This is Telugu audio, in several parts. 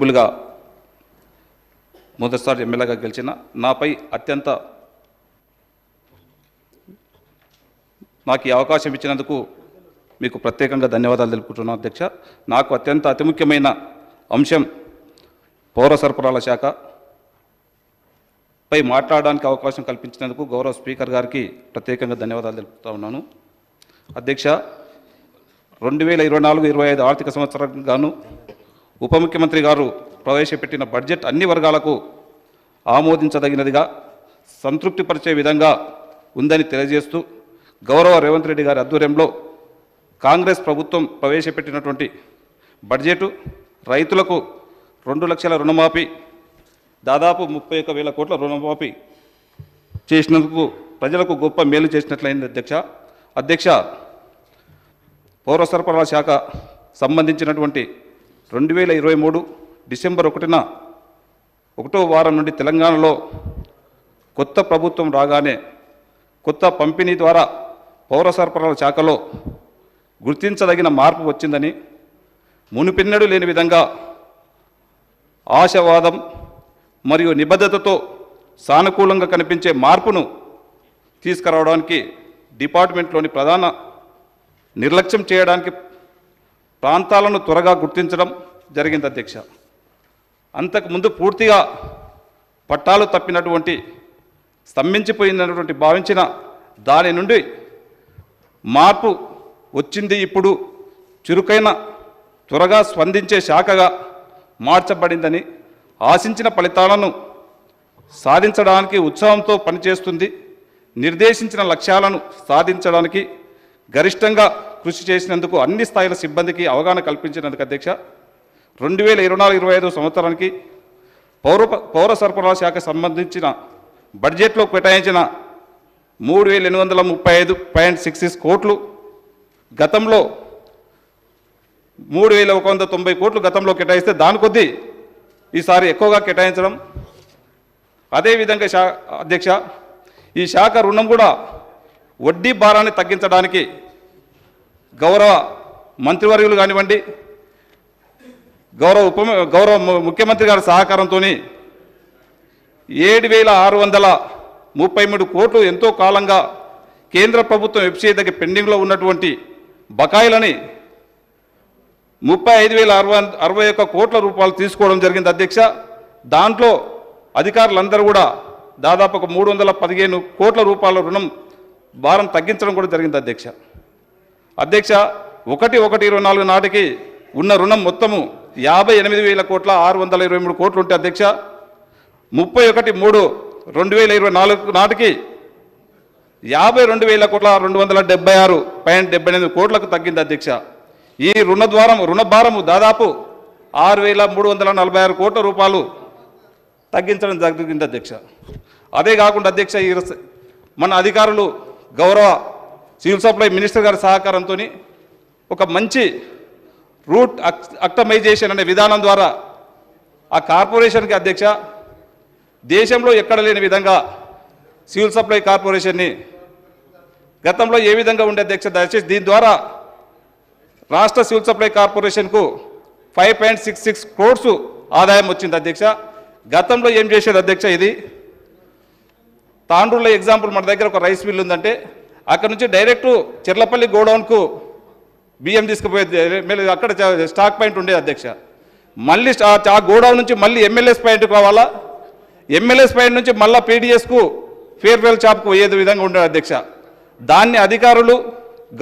బుల్గా మొదటిసారి ఎమ్మెల్యేగా గెలిచిన నాపై అత్యంత నాకు ఈ అవకాశం ఇచ్చినందుకు మీకు ప్రత్యేకంగా ధన్యవాదాలు తెలుపుకుంటున్నాను అధ్యక్ష. నాకు అత్యంత అతి ముఖ్యమైన అంశం పౌర సరఫరాల శాఖ పై మాట్లాడడానికి అవకాశం కల్పించినందుకు గౌరవ స్పీకర్ గారికి ప్రత్యేకంగా ధన్యవాదాలు తెలుపుతా ఉన్నాను. అధ్యక్ష రెండు వేల ఇరవై నాలుగు ఇరవై ఐదు ఆర్థిక సంవత్సరం గాను ఉప ముఖ్యమంత్రి గారు ప్రవేశపెట్టిన బడ్జెట్ అన్ని వర్గాలకు ఆమోదించదగినదిగా సంతృప్తిపరిచే విధంగా ఉందని తెలియజేస్తూ గౌరవ రేవంత్ రెడ్డి గారి ఆధ్వర్యంలో కాంగ్రెస్ ప్రభుత్వం ప్రవేశపెట్టినటువంటి బడ్జెటు రైతులకు రెండు లక్షల రుణమాఫీ దాదాపు ముప్పై ఒక్క వేల కోట్ల రుణమాఫీ చేసినందుకు ప్రజలకు గొప్ప మేలు చేసినట్లయింది అధ్యక్ష. అధ్యక్ష పౌర సరఫరాల శాఖ సంబంధించినటువంటి రెండు వేల ఇరవై మూడు డిసెంబర్ ఒకటిన ఒకటో వారం నుండి తెలంగాణలో కొత్త ప్రభుత్వం రాగానే కొత్త పంపిణీ ద్వారా పౌర సరఫరాల శాఖలో గుర్తించదగిన మార్పు వచ్చిందని మునిపిన్నడు లేని విధంగా ఆశావాదం మరియు నిబద్ధతతో సానుకూలంగా కనిపించే మార్పును తీసుకురావడానికి డిపార్ట్మెంట్లోని ప్రధాన నిర్లక్ష్యం చేయడానికి ప్రాంతాలను త్వరగా గుర్తించడం జరిగింది అధ్యక్ష. అంతకుముందు పూర్తిగా పట్టాలు తప్పినటువంటి స్తంభించిపోయినటువంటి భావించిన దాని నుండి మార్పు వచ్చింది ఇప్పుడు చురుకైన త్వరగా స్పందించే శాఖగా మార్చబడిందని ఆశించిన ఫలితాలను సాధించడానికి ఉత్సాహంతో పనిచేస్తుంది నిర్దేశించిన లక్ష్యాలను సాధించడానికి గరిష్టంగా కృషి చేసినందుకు అన్ని స్థాయిల సిబ్బందికి అవగాహన కల్పించినందుకు అధ్యక్ష రెండు వేల ఇరవై నాలుగు ఇరవై ఐదు సంవత్సరానికి పౌర పౌర సరఫరాల శాఖ సంబంధించిన బడ్జెట్లో కేటాయించిన మూడు వేల ఎనిమిది వందల ముప్పై ఐదు పాయింట్ సిక్స్ సిక్స్ కోట్లు గతంలో మూడు వేల ఒక వంద తొంభై కోట్లు గతంలో కేటాయిస్తే దాని కొద్దీ ఈసారి ఎక్కువగా కేటాయించడం. అదేవిధంగా శా అధ్యక్ష ఈ శాఖ రుణం కూడా వడ్డీ భారాన్ని తగ్గించడానికి గౌరవ మంత్రివర్యులు కానివ్వండి గౌరవ ఉప గౌరవ ముఖ్యమంత్రి గారి సహకారంతో ఏడు వేల ఆరు వందల ముప్పై మూడు కోట్లు ఎంతో కాలంగా కేంద్ర ప్రభుత్వం వెబ్సైట్ దగ్గర పెండింగ్లో ఉన్నటువంటి బకాయిలని ముప్పై ఐదు వేల అరవై అరవై ఒక్క కోట్ల రూపాయలు తీసుకోవడం జరిగింది అధ్యక్ష. దాంట్లో అధికారులందరూ కూడా దాదాపు ఒక మూడు వందల పదిహేను కోట్ల రూపాయల రుణం భారం తగ్గించడం కూడా జరిగింది అధ్యక్ష. అధ్యక్ష ఒకటి ఒకటి ఇరవై నాలుగు నాటికి ఉన్న రుణం మొత్తము యాభై ఎనిమిది వేల కోట్ల ఆరు వందల ఇరవై మూడు కోట్లు ఉంటే అధ్యక్ష ముప్పై ఒకటి మూడు రెండు వేల ఇరవై నాలుగు నాటికి యాభై రెండు వేల కోట్ల రెండు వందల డెబ్బై ఆరు పాయింట్ డెబ్బై ఎనిమిది కోట్లకు తగ్గింది అధ్యక్ష. ఈ రుణ ద్వారం రుణ భారము దాదాపు ఆరు వేల మూడు వందల నలభై ఆరు కోట్ల రూపాయలు తగ్గించడం జరిగింది అధ్యక్ష. అదే కాకుండా అధ్యక్ష ఈ మన అధికారులు గౌరవ సివిల్ సప్లై మినిస్టర్ గారి సహకారంతో ఒక మంచి రూట్ అక్టమైజేషన్ అనే విధానం ద్వారా ఆ కార్పొరేషన్కి అధ్యక్ష దేశంలో ఎక్కడ లేని విధంగా సివిల్ సప్లై కార్పొరేషన్ని గతంలో ఏ విధంగా ఉండే అధ్యక్ష దయచేసి దీని ద్వారా రాష్ట్ర civil supply కార్పొరేషన్కు five point six six crores ఆదాయం వచ్చింది అధ్యక్ష. గతంలో ఏం చేసేది అధ్యక్ష ఇది? తాండ్రుల ఎగ్జాంపుల్ మన దగ్గర ఒక రైస్ మిల్ ఉందంటే అక్కడ నుంచి డైరెక్ట్ చెర్లపల్లి గోడౌన్కు బియ్యం తీసుకుపోయేది మళ్ళీ అక్కడ స్టాక్ పాయింట్ ఉండేది అధ్యక్ష. మళ్ళీ ఆ గోడౌన్ నుంచి మళ్ళీ ఎమ్మెల్యేస్ పాయింట్కి పోవాలా ఎమ్మెల్యేస్ పాయింట్ నుంచి మళ్ళీ పీడిఎస్కు ఫేర్వెల్ షాప్కు పోయేది విధంగా ఉండేది అధ్యక్ష. దాన్ని అధికారులు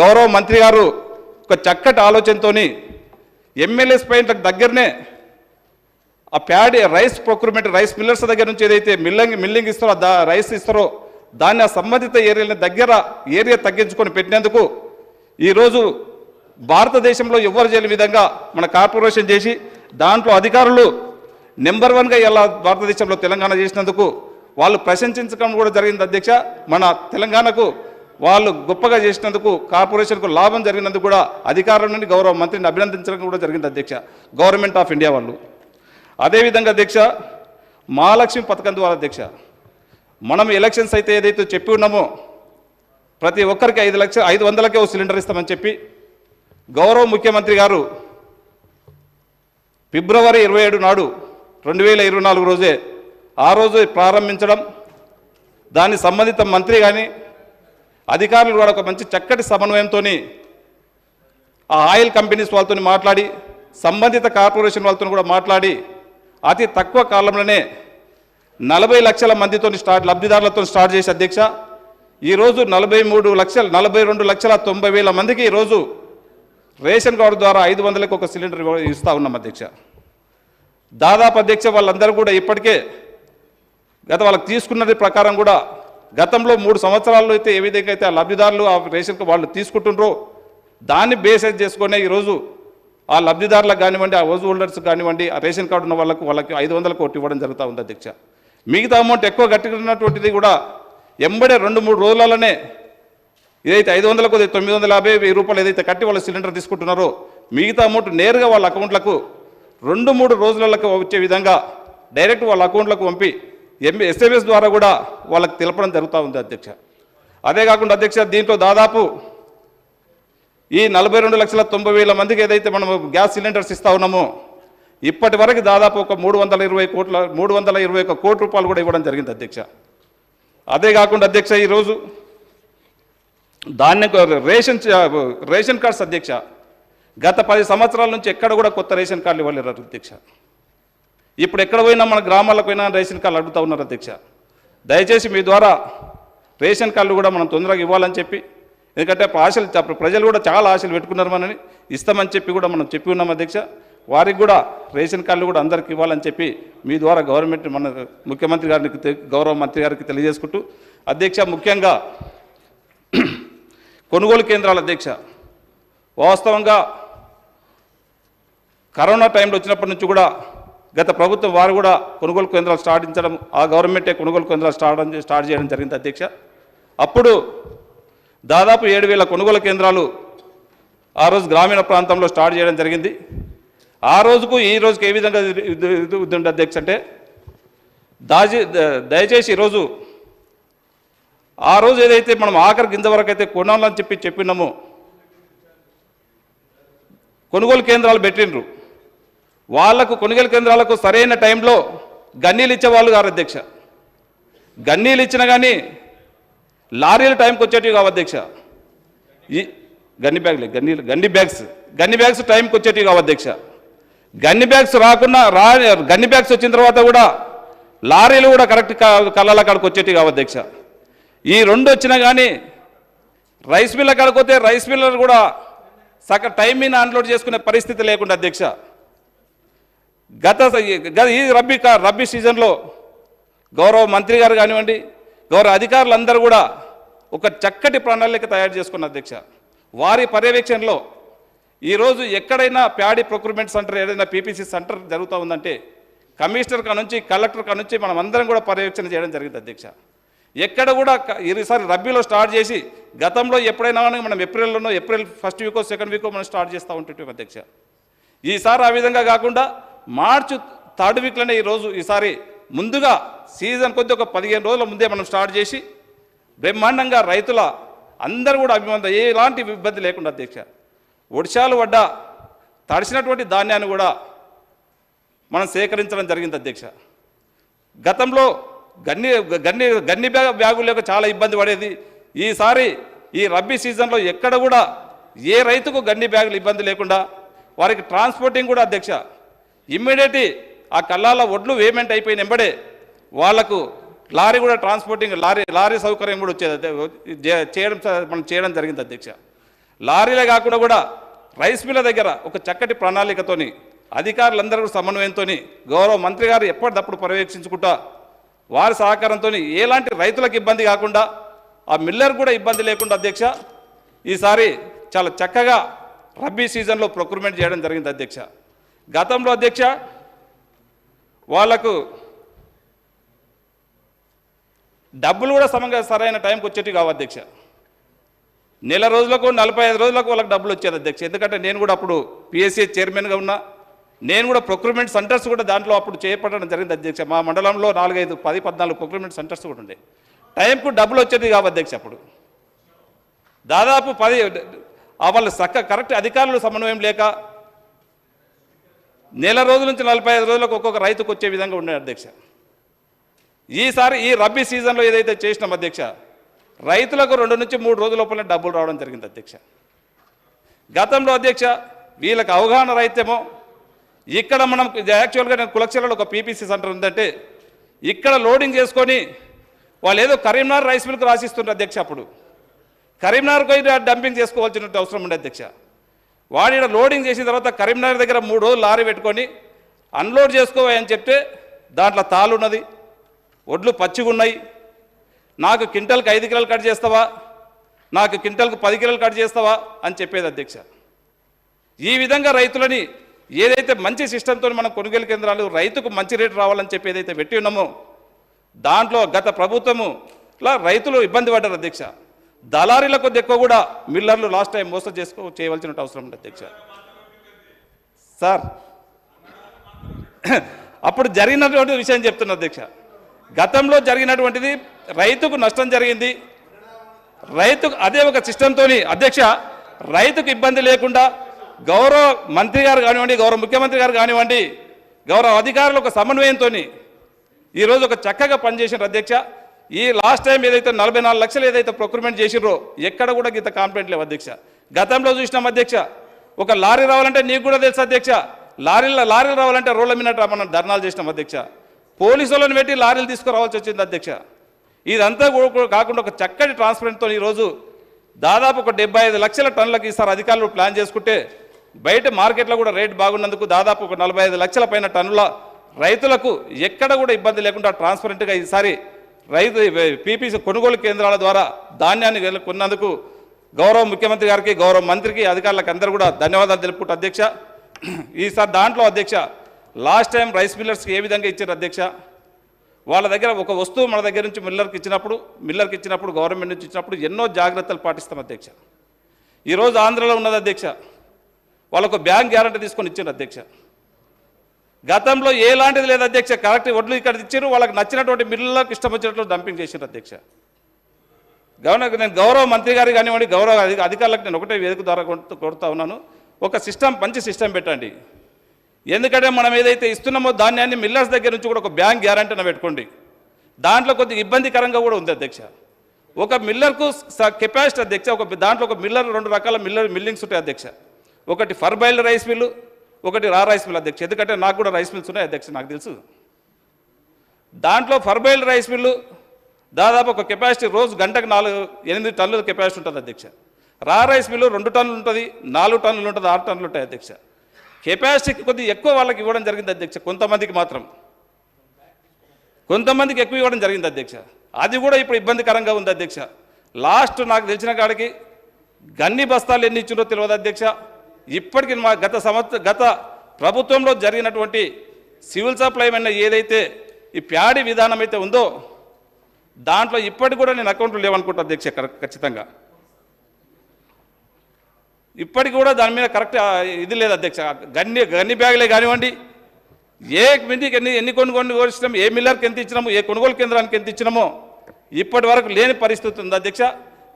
గౌరవ మంత్రి గారు ఒక చక్కటి ఆలోచనతోని ఎమ్మెల్యేస్ పాయింట్లకు దగ్గరనే ఆ paddy rice procurement rice millers దగ్గర నుంచి ఏదైతే మిల్లింగ్ మిల్లింగ్ ఇస్తారో దా రైస్ ఇస్తారో దాన్ని ఆ సంబంధిత ఏరియాల దగ్గర ఏరియా తగ్గించుకొని పెట్టినందుకు ఈరోజు భారతదేశంలో ఎవరు చేయని విధంగా మన కార్పొరేషన్ చేసి దాంట్లో అధికారులు నెంబర్ వన్గా ఇలా భారతదేశంలో తెలంగాణ చేసినందుకు వాళ్ళు ప్రశంసించడం కూడా జరిగింది అధ్యక్ష. మన తెలంగాణకు వాళ్ళు గొప్పగా చేసినందుకు కార్పొరేషన్కు లాభం జరిగినందుకు కూడా అధికారుల నుండి గౌరవ మంత్రిని అభినందించడం కూడా జరిగింది అధ్యక్ష. గవర్నమెంట్ ఆఫ్ ఇండియా వాళ్ళు. అదేవిధంగా అధ్యక్ష మహాలక్ష్మి పథకం ద్వారా అధ్యక్ష మనం ఎలక్షన్స్ అయితే ఏదైతే చెప్పి ఉన్నామో ప్రతి ఒక్కరికి ఐదు లక్ష ఐదు వందలకే ఓ సిలిండర్ ఇస్తామని చెప్పి గౌరవ ముఖ్యమంత్రి గారు ఫిబ్రవరి ఇరవై ఏడు నాడు రెండు వేల ఇరవై నాలుగు రోజే ఆ రోజు ప్రారంభించడం దాని సంబంధిత మంత్రి కానీ అధికారులు కూడా ఒక మంచి చక్కటి సమన్వయంతో ఆ ఆయిల్ కంపెనీస్ వాళ్ళతో మాట్లాడి సంబంధిత కార్పొరేషన్ వాళ్ళతో కూడా మాట్లాడి అతి తక్కువ కాలంలోనే నలభై లక్షల మందితో స్టార్ట్ లబ్ధిదారులతో స్టార్ట్ చేసి అధ్యక్ష ఈరోజు నలభై మూడు లక్షల నలభై రెండు లక్షల తొంభై వేల మందికి ఈరోజు రేషన్ కార్డు ద్వారా ఐదు వందలకు ఒక సిలిండర్ ఇస్తూ ఉన్నాం అధ్యక్ష. దాదాపు అధ్యక్ష వాళ్ళందరూ కూడా ఇప్పటికే గత వాళ్ళకి తీసుకున్నది ప్రకారం కూడా గతంలో మూడు సంవత్సరాల్లో అయితే ఏ విధంగా అయితే ఆ లబ్ధిదారులు ఆ రేషన్ వాళ్ళు తీసుకుంటుండ్రో దాన్ని బేసెస్ చేసుకునే ఈరోజు ఆ లబ్ధిదారులకు కానివ్వండి ఆ హౌస్ హోల్డర్స్ కానివ్వండి ఆ రేషన్ కార్డు ఉన్న వాళ్ళకు వాళ్ళకి ఐదు వందల కోట్లు ఇవ్వడం జరుగుతూ ఉంది అధ్యక్ష. మిగతా అమౌంట్ ఎక్కువ కట్టుకున్నటువంటిది కూడా ఎంబడే రెండు మూడు రోజులలోనే ఏదైతే ఐదు వందల కొద్ది తొమ్మిది వందల యాభై వెయ్యి రూపాయలు ఏదైతే కట్టి వాళ్ళు సిలిండర్ తీసుకుంటున్నారో మిగతా అమౌంట్ నేరుగా వాళ్ళ అకౌంట్లకు రెండు మూడు రోజులకు వచ్చే విధంగా డైరెక్ట్ వాళ్ళ అకౌంట్లకు పంపి ఎంబీ ఎస్ఎంఎస్ ద్వారా కూడా వాళ్ళకి తెలపడం జరుగుతూ ఉంది అధ్యక్ష. అదే కాకుండా అధ్యక్ష దీంట్లో దాదాపు ఈ నలభై రెండు లక్షల తొంభై వేల మందికి ఏదైతే మనం గ్యాస్ సిలిండర్స్ ఇస్తా ఉన్నామో ఇప్పటి వరకు దాదాపు ఒక మూడు వందల ఇరవై కోట్ల మూడు వందల ఇరవై ఒక కోటి రూపాయలు కూడా ఇవ్వడం జరిగింది అధ్యక్ష. అదే కాకుండా అధ్యక్ష ఈరోజు దాన్ని రేషన్ రేషన్ కార్డ్స్ అధ్యక్ష గత పది సంవత్సరాల నుంచి ఎక్కడ కూడా కొత్త రేషన్ కార్డులు ఇవ్వలేరు అధ్యక్ష. ఇప్పుడు ఎక్కడ పోయినా మన గ్రామాలకు పోయినా రేషన్ కార్డులు అడుగుతూ ఉన్నారు అధ్యక్ష. దయచేసి మీ ద్వారా రేషన్ కార్డులు కూడా మనం తొందరగా ఇవ్వాలని చెప్పి ఎందుకంటే ఆశలు ప్రజలు కూడా చాలా ఆశలు పెట్టుకున్నారు మనని. ఇస్తామని చెప్పి కూడా మనం చెప్పి ఉన్నాం అధ్యక్ష. వారికి కూడా రేషన్ కార్డులు కూడా అందరికి ఇవ్వాలని చెప్పి మీ ద్వారా గవర్నమెంట్ మన ముఖ్యమంత్రి గారికి గౌరవ మంత్రి గారికి తెలియజేసుకుంటూ. అధ్యక్ష ముఖ్యంగా కొనుగోలు కేంద్రాల అధ్యక్ష. వాస్తవంగా కరోనా టైంలో వచ్చినప్పటి నుంచి కూడా గత ప్రభుత్వం వారు కూడా కొనుగోలు కేంద్రాలు స్టార్టించడం ఆ గవర్నమెంటే కొనుగోలు కేంద్రాలు స్టార్ట్ స్టార్ట్ చేయడం జరిగింది అధ్యక్ష. అప్పుడు దాదాపు ఏడు వేల కొనుగోలు కేంద్రాలు ఆ రోజు గ్రామీణ ప్రాంతంలో స్టార్ట్ చేయడం జరిగింది. ఆ రోజుకు ఈ రోజుకి ఏ విధంగా ఉంది అధ్యక్ష అంటే దాచి దయచేసి ఈరోజు ఆ రోజు ఏదైతే మనం ఆఖరి కింద వరకు అయితే కొనాలని చెప్పి చెప్పినామో కొనుగోలు కేంద్రాలు పెట్టిండ్రు. వాళ్ళకు కొనుగోలు కేంద్రాలకు సరైన టైంలో గన్నీలు ఇచ్చేవాళ్ళు గారు అధ్యక్ష. గన్నీలు ఇచ్చినా కానీ లారీలు టైంకి వచ్చేటివి కావు అధ్యక్ష. ఈ gunny Bagley gunny gunny bags gunny bags టైంకి వచ్చేటివి కావు అధ్యక్ష. గన్ని బ్యాగ్స్ రాకుండా రా గన్ని బ్యాగ్స్ వచ్చిన తర్వాత కూడా లారీలు కూడా కరెక్ట్ కళ్ళ కాడికి వచ్చేటివి కావు అధ్యక్ష. ఈ రెండు వచ్చినా కానీ రైస్ మిల్ల కాడిపోతే రైస్ మిల్లర్ కూడా సగ టైం మీద అన్లోడ్ చేసుకునే పరిస్థితి లేకుండా అధ్యక్ష. గత ఈ రబ్బీ రబ్బీ సీజన్లో గౌరవ మంత్రి గారు కానివ్వండి గౌరవ అధికారులందరూ కూడా ఒక చక్కటి ప్రణాళిక తయారు చేసుకున్న అధ్యక్ష. వారి పర్యవేక్షణలో ఈరోజు ఎక్కడైనా ప్యాడీ ప్రొక్యూర్మెంట్ సెంటర్ ఏదైనా పీపీసీ సెంటర్ జరుగుతూ ఉందంటే కమిషనర్ కా నుంచి కలెక్టర్ కా నుంచి మనం అందరం కూడా పర్యవేక్షణ చేయడం జరిగింది అధ్యక్ష. ఎక్కడ కూడా ఈసారి రబ్బీలో స్టార్ట్ చేసి గతంలో ఎప్పుడైనా కానీ మనం ఏప్రిల్లోనో ఏప్రిల్ ఫస్ట్ వీకో సెకండ్ వీకో మనం స్టార్ట్ చేస్తూ ఉంటుంటాం అధ్యక్ష. ఈసారి ఆ విధంగా కాకుండా మార్చి థర్డ్ వీక్లోనే ఈరోజు ఈసారి ముందుగా సీజన్ కొద్ది ఒక పదిహేను రోజుల ముందే మనం స్టార్ట్ చేసి బ్రహ్మాండంగా రైతుల అందరూ కూడా అభిమంత ఎలాంటి ఇబ్బంది లేకుండా అధ్యక్ష. ఒడిశాలు పడ్డ తడిసినటువంటి ధాన్యాన్ని కూడా మనం సేకరించడం జరిగింది అధ్యక్ష. గతంలో గన్ని గన్ని గన్ని బ్యాగ్ బ్యాగులు లేక చాలా ఇబ్బంది పడేది. ఈసారి ఈ రబ్బీ సీజన్లో ఎక్కడ కూడా ఏ రైతుకు గన్ని బ్యాగులు ఇబ్బంది లేకుండా వారికి ట్రాన్స్పోర్టింగ్ కూడా అధ్యక్ష. ఇమ్మీడియట్ ఆ కల్లాల ఒడ్లు వేమెంట్ అయిపోయిన వెంబడే వాళ్ళకు లారీ కూడా ట్రాన్స్పోర్టింగ్ లారీ లారీ సౌకర్యం కూడా వచ్చేది. చేయడం మనం చేయడం జరిగింది అధ్యక్ష. లారీలే కాకుండా కూడా రైస్ మిల్ల దగ్గర ఒక చక్కటి ప్రణాళికతోని అధికారులందరూ కూడా సమన్వయంతో గౌరవ మంత్రి గారు ఎప్పటికప్పుడు పర్యవేక్షించుకుంటా వారి సహకారంతో ఎలాంటి రైతులకు ఇబ్బంది కాకుండా ఆ మిల్లర్ కూడా ఇబ్బంది లేకుండా అధ్యక్ష ఈసారి చాలా చక్కగా రబ్బీ సీజన్లో ప్రొక్యూర్మెంట్ చేయడం జరిగింది అధ్యక్ష. గతంలో అధ్యక్ష వాళ్ళకు డబ్బులు కూడా సమంగా సరైన టైంకి వచ్చేటివి కావు అధ్యక్ష. నెల రోజులకు నలభై ఐదు రోజులకు వాళ్ళకి డబ్బులు వచ్చేది అధ్యక్ష. ఎందుకంటే నేను కూడా అప్పుడు పిఎస్సీ చైర్మన్గా ఉన్నా. నేను కూడా ప్రొక్యూర్మెంట్ సెంటర్స్ కూడా దాంట్లో అప్పుడు చేపట్టడం జరిగింది అధ్యక్ష. మా మండలంలో నాలుగైదు పది పద్నాలుగు ప్రొక్యూర్మెంట్ సెంటర్స్ కూడా ఉండే. టైంకు డబ్బులు వచ్చేది కావు అధ్యక్ష అప్పుడు. దాదాపు పది వాళ్ళు చక్క కరెక్ట్ అధికారులు సమన్వయం లేక నెల రోజుల నుంచి నలభై ఐదు రోజులకు ఒక్కొక్క రైతుకు వచ్చే విధంగా ఉండే అధ్యక్ష. ఈసారి ఈ రబ్బీ సీజన్లో ఏదైతే చేసినాం అధ్యక్ష రైతులకు రెండు నుంచి మూడు రోజుల లోపల డబ్బులు రావడం జరిగింది అధ్యక్ష. గతంలో అధ్యక్ష వీళ్ళకి అవగాహన రైతేమో ఇక్కడ మనం యాక్చువల్గా నేను కులక్షలలో ఒక పీపీసీ సెంటర్ ఉందంటే ఇక్కడ లోడింగ్ చేసుకొని వాళ్ళు ఏదో కరీంనగర్ రైస్ మిల్క్ రాసిస్తుంటారు అధ్యక్ష అప్పుడు. కరీంనగర్కి డంపింగ్ చేసుకోవాల్సిన అవసరం ఉండే అధ్యక్ష. వాడిన లోడింగ్ చేసిన తర్వాత కరీంనగర్ దగ్గర మూడు రోజులు లారీ పెట్టుకొని అన్లోడ్ చేసుకోవాయని చెప్తే దాంట్లో తాళ్ళు ఉన్నది ఒడ్లు పచ్చిగున్నాయి నాకు క్వింటల్కి ఐదు కిలోలు కట్ చేస్తావా నాకు క్వింటల్కి పది కిలోలు కట్ చేస్తావా అని చెప్పేది అధ్యక్ష. ఈ విధంగా రైతులని ఏదైతే మంచి సిస్టంతో మనం కొనుగోలు కేంద్రాలు రైతుకు మంచి రేటు రావాలని చెప్పి ఏదైతే పెట్టి ఉన్నామో దాంట్లో గత ప్రభుత్వము ఇలా రైతులు ఇబ్బంది పడ్డారు అధ్యక్ష. దళారీల కొద్ది ఎక్కువ కూడా మిల్లర్లు లాస్ట్ టైం మోసం చేసుకో చేయవలసిన అవసరం ఉంది అధ్యక్ష. సార్ అప్పుడు జరిగినటువంటి విషయం చెప్తున్నా అధ్యక్ష. గతంలో జరిగినటువంటిది రైతుకు నష్టం జరిగింది. రైతుకు అదే ఒక సిస్టంతోని అధ్యక్ష రైతుకు ఇబ్బంది లేకుండా గౌరవ మంత్రి గారు కానివ్వండి గౌరవ ముఖ్యమంత్రి గారు కానివ్వండి గౌరవ అధికారులు ఒక సమన్వయంతో ఈరోజు ఒక చక్కగా పనిచేసిన అధ్యక్ష. ఈ లాస్ట్ టైం ఏదైతే నలభై నాలుగు లక్షలు ఏదైతే ప్రొక్యూర్మెంట్ చేసిర్రో ఎక్కడ కూడా గీత కాంప్లైంట్ లేవు అధ్యక్ష. గతంలో చూసినాం అధ్యక్ష. ఒక లారీ రావాలంటే నీకు కూడా తెలుసు అధ్యక్ష. లారీల లారీలు రావాలంటే రోడ్ల మీద మనం ధర్నాలు చేసినాం అధ్యక్ష. పోలీసులను పెట్టి లారీలు తీసుకురావాల్సి వచ్చింది అధ్యక్ష. ఇదంతా కూడా కాకుండా ఒక చక్కటి ట్రాన్స్పరెంట్తో ఈరోజు దాదాపు ఒక డెబ్బై ఐదు లక్షల టన్నులకు ఈసారి అధికారులు ప్లాన్ చేసుకుంటే బయట మార్కెట్లో కూడా రేట్ బాగున్నందుకు దాదాపు ఒక నలభై ఐదు లక్షల పైన టన్నుల రైతులకు ఎక్కడ కూడా ఇబ్బంది లేకుండా ట్రాన్స్పరెంట్గా ఈసారి రైతు పీపీసీ కొనుగోలు కేంద్రాల ద్వారా ధాన్యాన్ని కొన్నందుకు గౌరవ ముఖ్యమంత్రి గారికి గౌరవ మంత్రికి అధికారులకు అందరూ కూడా ధన్యవాదాలు తెలుపుకుంటూ అధ్యక్ష. ఈసారి దాంట్లో అధ్యక్ష లాస్ట్ టైం రైస్ మిల్లర్స్కి ఏ విధంగా ఇచ్చారు అధ్యక్ష? వాళ్ళ దగ్గర ఒక వస్తువు మన దగ్గర నుంచి మిల్లర్కి ఇచ్చినప్పుడు మిల్లర్కి ఇచ్చినప్పుడు గవర్నమెంట్ నుంచి ఇచ్చినప్పుడు ఎన్నో జాగ్రత్తలు పాటిస్తాం అధ్యక్ష. ఈరోజు ఆంధ్రలో ఉన్నది అధ్యక్ష వాళ్ళకు బ్యాంక్ గ్యారంటీ తీసుకొని ఇచ్చారు అధ్యక్ష. గతంలో ఎలాంటిది లేదు అధ్యక్ష. కరెక్ట్ వడ్లు ఇక్కడ ఇచ్చారు. వాళ్ళకి నచ్చినటువంటి మిల్లులకు ఇష్టం వచ్చినట్లు డంపింగ్ చేశారు అధ్యక్ష. గవర్నర్ నేను గౌరవ మంత్రి గారు కానివ్వండి గౌరవ అధికారులకు నేను ఒకటే వేదిక ద్వారా కొడుతూ- ఉన్నాను. ఒక సిస్టమ్ మంచి సిస్టమ్ పెట్టండి. ఎందుకంటే మనం ఏదైతే ఇస్తున్నామో ధాన్యాన్ని మిల్లర్స్ దగ్గర నుంచి కూడా ఒక బ్యాంక్ గ్యారంటీని పెట్టుకోండి. దాంట్లో కొద్దిగా ఇబ్బందికరంగా కూడా ఉంది అధ్యక్ష. ఒక మిల్లర్కు కెపాసిటీ అధ్యక్ష ఒక దాంట్లో ఒక మిల్లర్ రెండు రకాల మిల్లర్ మిల్లింగ్స్ ఉంటాయి అధ్యక్ష. ఒకటి ఫర్బైల్డ్ రైస్ మిల్లు ఒకటి రా రైస్ మిల్ అధ్యక్ష. ఎందుకంటే నాకు కూడా రైస్ మిల్స్ ఉన్నాయి అధ్యక్ష నాకు తెలుసు. దాంట్లో ఫర్బైల్ రైస్ మిల్లు దాదాపు ఒక కెపాసిటీ రోజు గంటకు నాలుగు ఎనిమిది టన్నుల కెపాసిటీ ఉంటుంది అధ్యక్ష. రా రైస్ మిల్లు రెండు టన్నులు ఉంటుంది నాలుగు టన్నులు ఉంటుంది ఆరు టన్నులు ఉంటాయి అధ్యక్ష. కెపాసిటీకి కొద్దిగా ఎక్కువ వాళ్ళకి ఇవ్వడం జరిగింది అధ్యక్ష కొంతమందికి మాత్రం. కొంతమందికి ఎక్కువ ఇవ్వడం జరిగింది అధ్యక్ష. అది కూడా ఇప్పుడు ఇబ్బందికరంగా ఉంది అధ్యక్ష. లాస్ట్ నాకు తెలిసిన కాడికి గన్ని బస్తాలు ఎన్ని ఇచ్చిందో తెలియదు అధ్యక్ష. ఇప్పటికి మా గత సంవత్సరం గత ప్రభుత్వంలో జరిగినటువంటి సివిల్ సప్లై అయిన ఏదైతే ఈ ప్యాడి విధానం అయితే ఉందో దాంట్లో ఇప్పటికి కూడా నేను అకౌంట్లు లేవనుకుంటా అధ్యక్ష కరెక్ట్ ఖచ్చితంగా. ఇప్పటికి కూడా దాని మీద కరెక్ట్ ఇది లేదు అధ్యక్ష. గన్ని గన్ని బ్యాగులే కానివ్వండి ఏ మందికి ఎన్ని ఎన్ని కొనుగోలు కోరిచినాం ఏ మిల్లర్కి ఎంత ఇచ్చినాము ఏ కొనుగోలు కేంద్రానికి ఎంత ఇచ్చినామో ఇప్పటి వరకు లేని పరిస్థితి ఉంది అధ్యక్ష.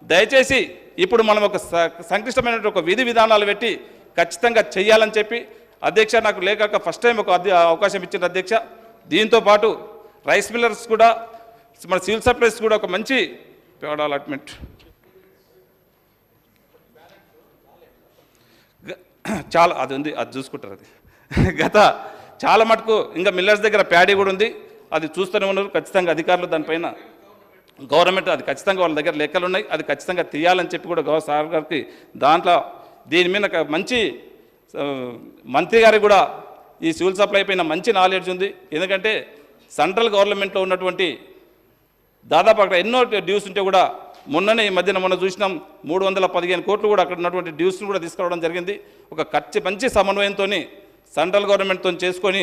దయచేసి ఇప్పుడు మనం ఒక స- సంక్లిష్టమైన ఒక విధి విధానాలు పెట్టి ఖచ్చితంగా చేయాలని చెప్పి అధ్యక్ష నాకు లేక ఫస్ట్ టైం ఒక అవకాశం ఇచ్చిన అధ్యక్ష. దీంతో పాటు రైస్ మిల్లర్స్ కూడా మన సివిల్ సప్లైస్ కూడా ఒక మంచి పేడ అలాట్మెంట్. చాలా అది ఉంది అది చూసుకుంటారు అది. గత చాలా మటుకు ఇంకా మిల్లర్స్ దగ్గర ప్యాడీ కూడా ఉంది. అది చూస్తూనే ఉన్నారు. ఖచ్చితంగా అధికారులు దానిపైన గవర్నమెంట్ అది ఖచ్చితంగా వాళ్ళ దగ్గర లెక్కలు ఉన్నాయి అది ఖచ్చితంగా తీయాలని చెప్పి కూడా గౌరవ సార్ గారికి దాంట్లో దీని మీద మంచి మంత్రి గారికి కూడా ఈ సివిల్ సప్లై పైన మంచి నాలెడ్జ్ ఉంది. ఎందుకంటే సెంట్రల్ గవర్నమెంట్లో ఉన్నటువంటి దాదాపు అక్కడ ఎన్నో డ్యూస్ ఉంటే కూడా మొన్ననే ఈ మధ్యన మొన్న చూసినాం మూడు వందల పదిహేను కోట్లు కూడా అక్కడ ఉన్నటువంటి డ్యూస్ను కూడా తీసుకురావడం జరిగింది. ఒక ఖర్చు మంచి సమన్వయంతో సెంట్రల్ గవర్నమెంట్తో చేసుకొని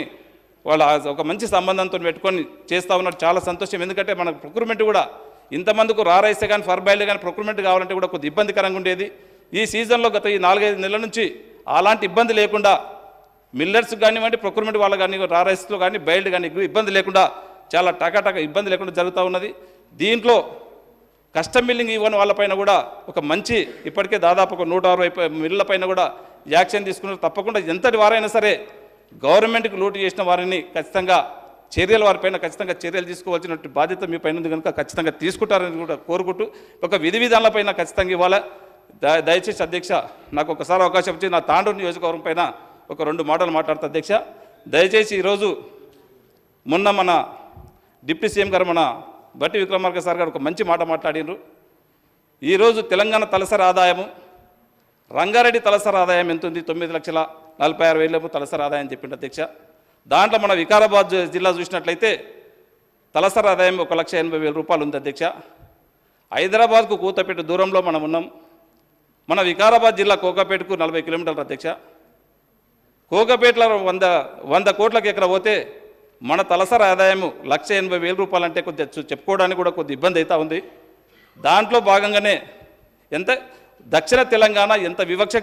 వాళ్ళ ఒక మంచి సంబంధంతో పెట్టుకొని చేస్తూ ఉన్నారు. చాలా సంతోషం. ఎందుకంటే మన ప్రొక్యూర్మెంట్ కూడా ఇంతమందికి రారైస్తే కానీ ఫర్బైల్ కానీ ప్రొక్యూర్మెంట్ కావాలంటే కూడా కొద్ది ఇబ్బందికరంగా ఉండేది. ఈ సీజన్లో గత ఈ నాలుగైదు నెలల నుంచి అలాంటి ఇబ్బంది లేకుండా మిల్లర్స్ కానివ్వండి ప్రొక్యూర్మెంట్ వాళ్ళు కానీ రారైస్లో కానీ బయల్డ్ కానీ ఇబ్బంది లేకుండా చాలా టకాటక ఇబ్బంది లేకుండా జరుగుతూ ఉన్నది. దీంట్లో కస్టమ్ మిల్లింగ్ ఇవ్వని వాళ్ళపైన కూడా ఒక మంచి ఇప్పటికే దాదాపు ఒక నూట అరవై పై- పైన కూడా యాక్షన్ తీసుకున్నారు. తప్పకుండా ఎంతటి వారైనా సరే గవర్నమెంట్కి లూటు చేసిన వారిని ఖచ్చితంగా చర్యలు వారిపైన ఖచ్చితంగా చర్యలు తీసుకోవాల్సినటువంటి బాధ్యత మీ పైన ఉంది కనుక ఖచ్చితంగా తీసుకుంటారని కూడా కోరుకుంటూ ఒక విధి విధానాలపైన ఖచ్చితంగా ఇవాళ దయచేసి అధ్యక్ష నాకు ఒకసారి అవకాశం ఇచ్చి నా తాండూరు నియోజకవర్గం పైన ఒక రెండు మాటలు మాట్లాడతా అధ్యక్ష. దయచేసి ఈరోజు మొన్న మన డిప్యూటీ సీఎం గారు మన బట్టి విక్రమార్క సార్ గారు ఒక మంచి మాట మాట్లాడినారు ఈరోజు తెలంగాణ తలసరి ఆదాయము రంగారెడ్డి తలసరి ఆదాయం ఎంత ఉంది? తొమ్మిది లక్షల నలభై ఆరు వేలకు తలసరి ఆదాయం చెప్పిండు అధ్యక్ష. దాంట్లో మన వికారాబాద్ జిల్లా చూసినట్లయితే తలసరి ఆదాయం ఒక లక్ష ఎనభై వేల రూపాయలు ఉంది అధ్యక్ష. హైదరాబాద్కు కూతపేట దూరంలో మనం ఉన్నాం. మన వికారాబాద్ జిల్లా కోకాపేటకు నలభై కిలోమీటర్ల అధ్యక్ష. కోకపేటలో వంద వంద కోట్లకి ఎక్కడ పోతే మన తలసరి ఆదాయము లక్ష ఎనభై వేల రూపాయలంటే కొద్దిగా చెప్పుకోవడానికి కూడా కొద్ది ఇబ్బంది అవుతూ ఉంది. దాంట్లో భాగంగానే ఎంత దక్షిణ తెలంగాణ ఎంత వివక్ష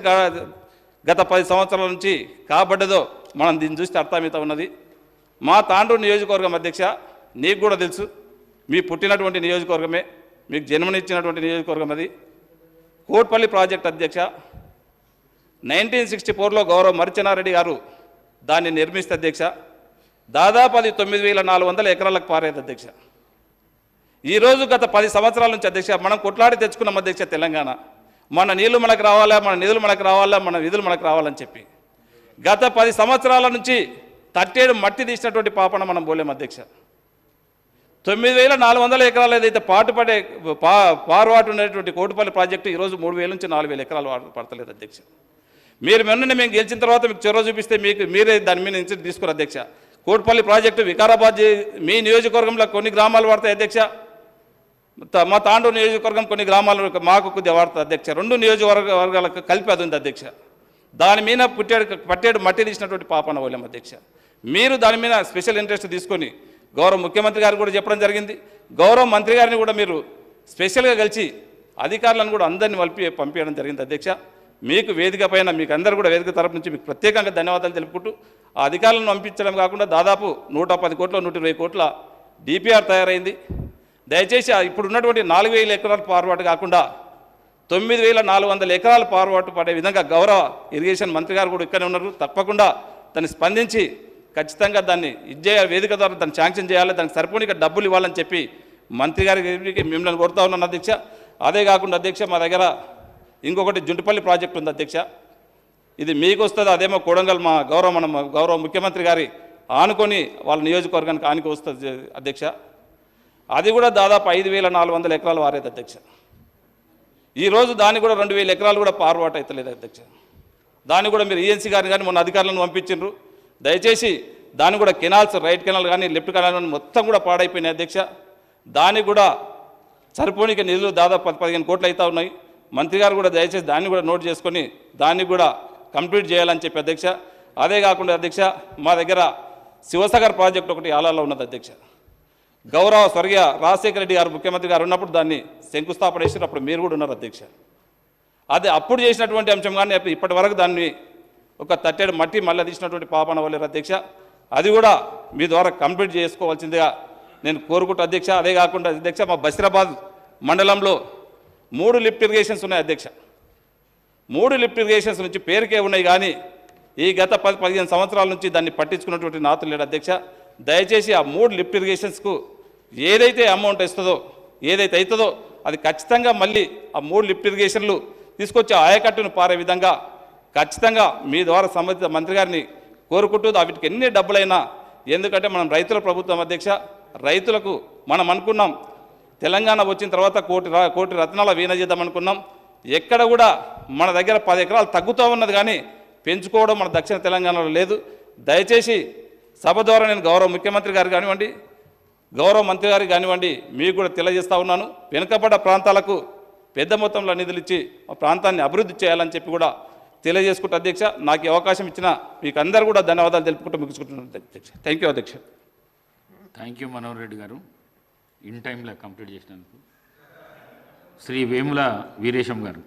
గత పది సంవత్సరాల నుంచి కాబడ్డదో మనం దీన్ని చూస్తే అర్థమవుతా ఉన్నది. మా తాండూరు నియోజకవర్గం అధ్యక్ష నీకు కూడా తెలుసు మీ పుట్టినటువంటి నియోజకవర్గమే మీకు జన్మనిచ్చినటువంటి నియోజకవర్గం అది. కోట్పల్లి ప్రాజెక్ట్ అధ్యక్ష నైన్టీన్ సిక్స్టీ ఫోర్లో గౌరవ మరిచనారెడ్డి గారు దాన్ని నిర్మిస్తే అధ్యక్ష దాదాపు అది తొమ్మిది వేల నాలుగు వందల ఎకరాలకు పారేది అధ్యక్ష. ఈరోజు గత పది సంవత్సరాల నుంచి అధ్యక్ష మనం కొట్లాడి తెచ్చుకున్నాం అధ్యక్ష తెలంగాణ. మన నీళ్ళు మనకు రావాలా మన నిధులు మనకు రావాలా మన విధులు మనకు రావాలని చెప్పి. గత పది సంవత్సరాల నుంచి తట్టేడు మట్టి తీసినటువంటి పాపన మనం పోలేం అధ్యక్ష. తొమ్మిది వేల నాలుగు వందల ఎకరాలు ఏదైతే పాటుపడే పా పారువాటు ఉండేటువంటి కోటిపల్లి ప్రాజెక్టు ఈరోజు మూడు వేల నుంచి నాలుగు వేల ఎకరాలు పడతలేదు అధ్యక్ష. మీరు మొన్న మేము గెలిచిన తర్వాత మీకు చొరవ చూపిస్తే మీకు మీరే దాని మీద నుంచి తీసుకురు అధ్యక్ష. కోటిపల్లి ప్రాజెక్టు వికారాబాద్ మీ నియోజకవర్గంలో కొన్ని గ్రామాలు పడతాయి అధ్యక్ష. త- మా తాండూ నియోజకవర్గం కొన్ని గ్రామాలు మాకు కొద్దిగా వాడుతుంది అధ్యక్ష. రెండు నియోజకవర్గ వర్గాలకు కలిపి అది ఉంది అధ్యక్ష. దాని మీద పుట్టాడు పట్టేడు మట్టి తీసినటువంటి పాపన వాళ్ళం అధ్యక్ష. మీరు దాని మీద స్పెషల్ ఇంట్రెస్ట్ తీసుకొని గౌరవ ముఖ్యమంత్రి గారు కూడా చెప్పడం జరిగింది. గౌరవ మంత్రి గారిని కూడా మీరు స్పెషల్గా కలిసి అధికారులను కూడా అందరినీ వలిపి పంపించడం జరిగింది అధ్యక్ష. మీకు వేదిక పైన మీకు అందరూ కూడా వేదిక తరపు నుంచి మీకు ప్రత్యేకంగా ధన్యవాదాలు తెలుపుకుంటూ ఆ అధికారులను పంపించడం కాకుండా దాదాపు నూట పది కోట్ల నూట ఇరవై కోట్ల డిపిఆర్ తయారైంది. దయచేసి ఇప్పుడు ఉన్నటువంటి నాలుగు వేల ఎకరాల పారుబాటు కాకుండా తొమ్మిది వేల నాలుగు వందల ఎకరాల పారుబాటు పడే విధంగా గౌరవ ఇరిగేషన్ మంత్రి గారు కూడా ఇక్కడే ఉన్నారు. తప్పకుండా తను స్పందించి ఖచ్చితంగా దాన్ని ఇచ్చే వేదిక ద్వారా దాన్ని శాంక్షన్ చేయాలి దానికి సరిపోనిక డబ్బులు ఇవ్వాలని చెప్పి మంత్రి గారికి మిమ్మల్ని కోరుతా ఉన్నాను అధ్యక్ష. అదే కాకుండా అధ్యక్ష మా దగ్గర ఇంకొకటి జుంటిపల్లి ప్రాజెక్ట్ ఉంది అధ్యక్ష. ఇది మీకు వస్తుంది అదేమో కొడంగల్ మా గౌరవ మన గౌరవ ముఖ్యమంత్రి గారి ఆనుకొని వాళ్ళ నియోజకవర్గానికి ఆనుకు వస్తుంది అధ్యక్ష. అది కూడా దాదాపు ఐదు వేల నాలుగు వందల ఎకరాలు వారేది అధ్యక్ష. ఈరోజు దాన్ని కూడా రెండు వేల ఎకరాలు కూడా పారుబాటు అవుతలేదు అధ్యక్ష. దాన్ని కూడా మీరు ఈఎన్సీ గారిని కానీ మొన్న అధికారులను పంపించిండ్రు. దయచేసి దాన్ని కూడా కెనాల్స్ రైట్ కెనాల్ కానీ లెఫ్ట్ కెనాల్ కానీ మొత్తం కూడా పాడైపోయినాయి అధ్యక్ష. దానికి కూడా సరిపోనిక నిధులు దాదాపు పది పదిహేను కోట్లు అవుతా ఉన్నాయి. మంత్రి గారు కూడా దయచేసి దాన్ని కూడా నోట్ చేసుకొని దాన్ని కూడా కంప్లీట్ చేయాలని చెప్పి అధ్యక్ష. అదే కాకుండా అధ్యక్ష మా దగ్గర శివసాగర్ ప్రాజెక్ట్ ఒకటి ఆలాలో ఉన్నది అధ్యక్ష. గౌరవ స్వర్గీయ రాజశేఖర రెడ్డి గారు ముఖ్యమంత్రి గారు ఉన్నప్పుడు దాన్ని శంకుస్థాపన చేసినప్పుడు అప్పుడు మీరు కూడా ఉన్నారు అధ్యక్ష. అది అప్పుడు చేసినటువంటి అంశం కానీ ఇప్పటి వరకు దాన్ని ఒక తట్టెడు మట్టి మళ్ళీ తీసినటువంటి పాపన వాళ్ళ అధ్యక్ష? అది కూడా మీ ద్వారా కంప్లీట్ చేసుకోవాల్సిందిగా నేను కోరుకుంటూ అధ్యక్ష. అదే కాకుండా అధ్యక్ష మా బసిరాబాద్ మండలంలో మూడు లిఫ్ట్ ఇరిగేషన్స్ ఉన్నాయి అధ్యక్ష. మూడు లిఫ్ట్ ఇరిగేషన్స్ నుంచి పేరుకే ఉన్నాయి కానీ ఈ గత పది పదిహేను సంవత్సరాల నుంచి దాన్ని పట్టించుకున్నటువంటి నాతులు లేడు అధ్యక్ష. దయచేసి ఆ మూడు లిఫ్ట్ ఇరిగేషన్స్కు ఏదైతే అమౌంట్ ఇస్తుందో ఏదైతే అవుతుందో అది ఖచ్చితంగా మళ్ళీ ఆ మూడు లిఫ్ట్ ఇరిగేషన్లు తీసుకొచ్చి ఆయకట్టును పారే విధంగా ఖచ్చితంగా మీ ద్వారా సంబంధిత మంత్రి గారిని కోరుకుంటూ వీటికి ఎన్ని డబ్బులైనా ఎందుకంటే మనం రైతుల ప్రభుత్వం అధ్యక్ష రైతులకు మనం అనుకున్నాం తెలంగాణ వచ్చిన తర్వాత కోటి కోటి రత్నాల వీణ చేద్దాం అనుకున్నాం. ఎక్కడ కూడా మన దగ్గర పది ఎకరాలు తగ్గుతూ ఉన్నది కానీ పెంచుకోవడం మన దక్షిణ తెలంగాణలో లేదు. దయచేసి సభ ద్వారా నేను గౌరవ ముఖ్యమంత్రి గారు కానివ్వండి గౌరవ మంత్రి గారికి కానివ్వండి మీకు కూడా తెలియజేస్తూ ఉన్నాను. వెనుకబడ్డ ప్రాంతాలకు పెద్ద మొత్తంలో నిధులు ఇచ్చి ఆ ప్రాంతాన్ని అభివృద్ధి చేయాలని చెప్పి కూడా తెలియజేసుకుంటూ అధ్యక్ష నాకు అవకాశం ఇచ్చిన మీకు అందరూ కూడా ధన్యవాదాలు తెలుపుకుంటూ ముగించుకుంటున్నాను అధ్యక్ష. థ్యాంక్ యూ అధ్యక్ష. థ్యాంక్ యూ మనోహర్ రెడ్డి గారు. ఇన్ టైంలో కంప్లీట్ చేసినందుకు. శ్రీ వేముల వీరేశం గారు.